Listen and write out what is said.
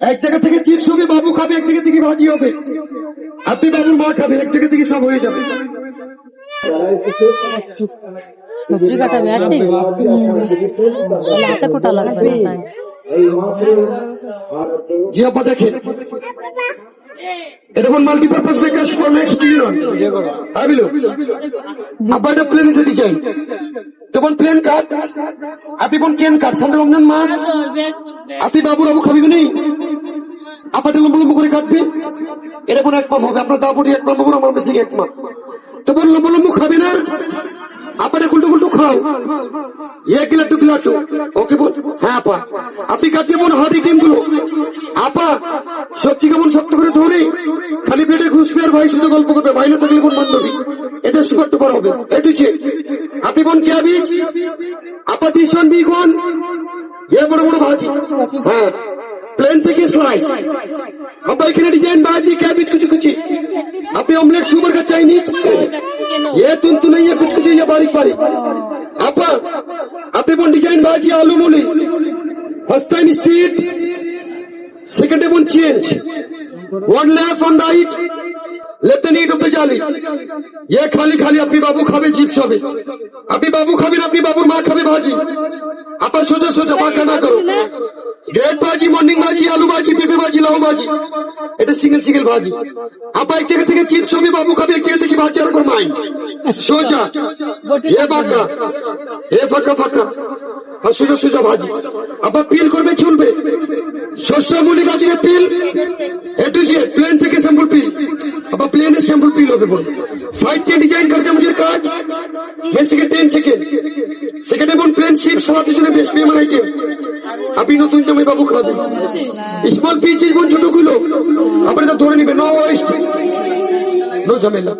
এক জায়গা থেকে চিপস হবে বাবু খাবে এক জায়গা থেকে ভাজি হবে। আপনি বাবুর মা খাবে এক জায়গা থেকে সব হয়ে যাবে। সবজি কাটাবে আসে হাতে কোটা লাগবে জি আপা দেখেন। এটা কোন multipurpose maker super max union আপা এটা প্লেন যেতে চাই। যেমন প্লেন কাট আপনি কোন কেন কাট সামনে রমজান মাস। আপনি বাবু বাবু খাবি নেই আপাটা লম্বা লম্বা করে কাটবে। এটা কোন এক হবে, আপনার দাবুটি এক মাপ হবে, আমার বেশি এক তো বল লম্বা লম্বা খাবে না। আপাটা কুলটু কুলটু খাও এক লাটু লাটু ওকে বল। হ্যাঁ আপা। আপনি কাটিয়ে মন হাতি টিমগুলো আপা, সত্যি কেমন শক্ত করে ধরে, খালি পেটে ঘুষবে আর ভাই শুধু গল্প করবে, ভাই না থাকলে বোন বান্ধবী? এদের সুপার্য করা। হবে এটুছে আপনি কোন কে বীজ আপাতিশন বি কোন? এ বড় বড় ভাজি হ্যাঁ। প্লেন থেকে স্লাইস। আমরা এখানে ডিজাইন ভাজি কে বীজ কিছু কিছু আপনি অমলেট, সুগার কা চাইনিজ এ তুন্তু নেই এ কিছু কিছু এ বারিক বারিক। আপা, আপনি কোন ডিজাইন ভাজি আলু মুলি? ফার্স্ট টাইম স্ট্রিট সেকেন্ড এবং change one left on right of the জালি ये খালি খালি আপনি বাবু খাবে চিপস হবে আপনি বাবু খাবেন আপনি বাবুর মা খাবে ভাজি আপা সোজা সোজা বাঁকা না করো গ্রেট ভাজি মর্নিং ভাজি আলু ভাজি পেঁপে ভাজি লাউ ভাজি এটা সিঙ্গেল সিঙ্গেল ভাজি আপা এক জায়গা থেকে চিপস হবে বাবু খাবে এক জায়গা থেকে ভাজি আর ওপর মাইন্ড সোজা এ বাঁকা এ ফাঁকা ফাঁকা আর সোজা সোজা ভাজি আপা পিল করবে চলবে শস্য মুলি গাজরের পিল এটু যে প্লেন থেকে স্যাম্পল পিল আপা প্লেনের স্যাম্পল পিল হবে বল साइड से डिजाइन करके मुझे काज বেসিক টেন সেকেন্ড সেকেন্ডে বোন প্লেন শিপ সালাতের জন্য বেশ পেমেন্ট আইটেম আপনি নতুন জামাই বাবু খাবেন স্মল পিচিস বোন ছোটগুলো আপনি তো ধরে নিবেন নো ওয়েস্ট নো ঝামেলা